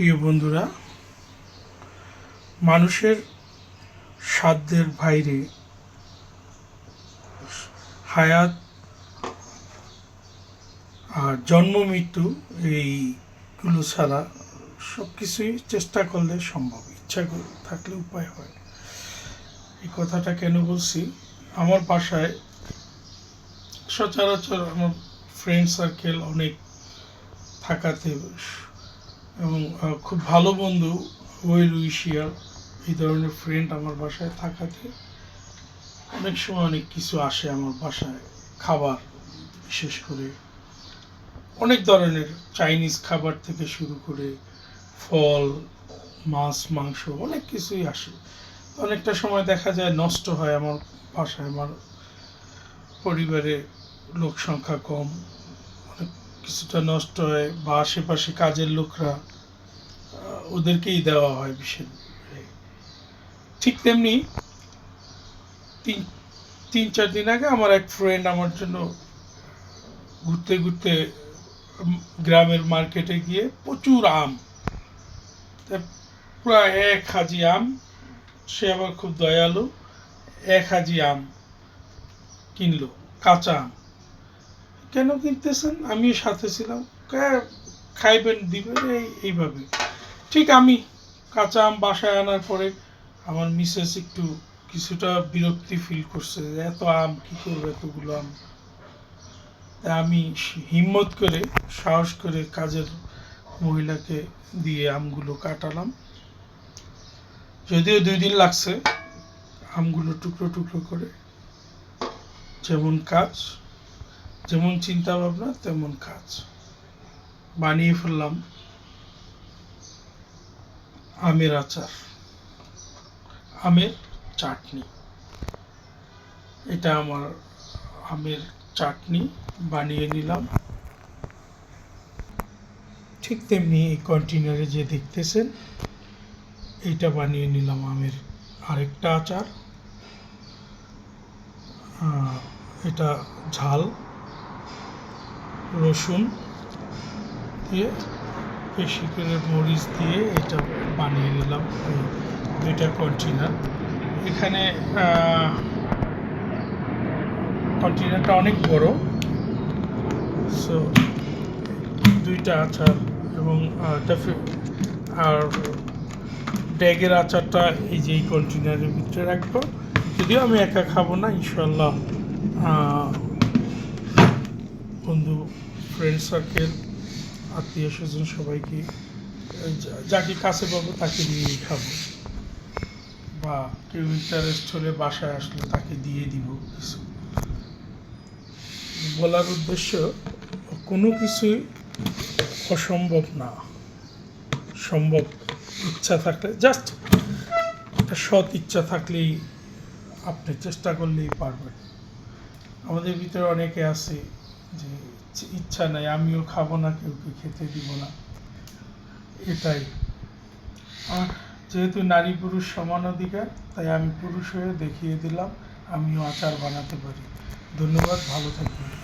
প্রিয় বন্ধুরা, মানুষের সাধ্যের বাইরে হায়াত আর জন্ম, মৃত্যু এইগুলো ছাড়া সব কিছুই চেষ্টা করলে সম্ভব। ইচ্ছা থাকলে উপায় হয়। এই কথাটা কেন বলছি? আমার বাসায় সচরাচর আমার ফ্রেন্ড সার্কেল অনেক থাকাতে এবং খুব ভালো বন্ধু ওয়েল উইশিয়ার এই ধরনের ফ্রেন্ড আমার বাসায় থাকাতে অনেক সময় অনেক কিছু আসে আমার বাসায়। খাবার, বিশেষ করে অনেক ধরনের চাইনিজ খাবার থেকে শুরু করে ফল, মাছ, মাংস অনেক কিছুই আসে। অনেকটা সময় দেখা যায় নষ্ট হয় আমার বাসায়। আমার পরিবারে লোক সংখ্যা কম কিছুটা নষ্ট হয় বা আশেপাশে কাজের লোকরা ওদেরকেই দেওয়া হয় বিশেষ ঠিক তেমনি তিন তিন, চার দিন আগে আমার এক ফ্রেন্ড আমার জন্য ঘুরতে ঘুরতে গ্রামের মার্কেটে গিয়ে প্রচুর আম। প্রায় এক হাজি আম। সে আবার খুব দয়ালু, এক হাজি আম কিনলো, কাঁচা আম। কেন কিনতেছেন? আমি সাথে ছিলাম। খাইবেন, দিবেন? এই, এইভাবে। ঠিক আমি কাঁচা আম বাসায় আনার পরে আমার মিসেস একটু কিছুটা বিরক্তি ফিল করছে এত আম, কি করব এতগুলো আম? আমি হিম্মত করে, সাহস করে কাজের মহিলাকে দিয়ে আমগুলো কাটালাম। যদিও দুই দিন লাগছে আমগুলো টুকরো টুকরো করে। যেমন কাজ যেমন চিন্তা ভাবনা তেমন কাজ। বানিয়ে ফেললাম আমের আচার, আমের চাটনি। এটা আমার আমের চাটনি বানিয়ে নিলাম। ঠিক তেমনি এই কন্টেনারে যে দেখতেছেন, এইটা বানিয়ে নিলাম আমের আরেকটা আচার। এটা ঝাল। রসুন দিয়ে বেশি করে মরিচ দিয়ে এটা বানিয়ে নিলাম। দুইটা কন্টেনার এখানে কন্টেনারটা অনেক বড়। সো দুইটা আচার এবং আর ব্যাগের আচারটা এই যে এই কন্টেনারের ভিতরে রাখব। যদিও আমি একা খাব না ইনশাল্লাহ বন্ধু ফ্রেন্ড সার্কেল আত্মীয় স্বজন সবাইকে যাকে কাছে পাবো তাকে নিয়েই খাব। বা কেউ ইন্টারেস্ট হলে বাসায় আসলে তাকে দিয়ে দিব কিছু। বলার উদ্দেশ্য, কোনো কিছুই অসম্ভব না। সম্ভব ইচ্ছা থাকলে জাস্ট একটা সৎ ইচ্ছা থাকলেই আপনি চেষ্টা করলেই পারবেন। আমাদের ভিতরে অনেকে আছে যে ইচ্ছে- নাই, আমিও খাব না কেউকে খেতে দিব না। এটাই। আর যেহেতু নারী পুরুষ সমান অধিকার, তাই আমি পুরুষ হয়ে দেখিয়ে দিলাম, আমিও আচার বানাতে পারি। ধন্যবাদ, ভালো থাকবেন।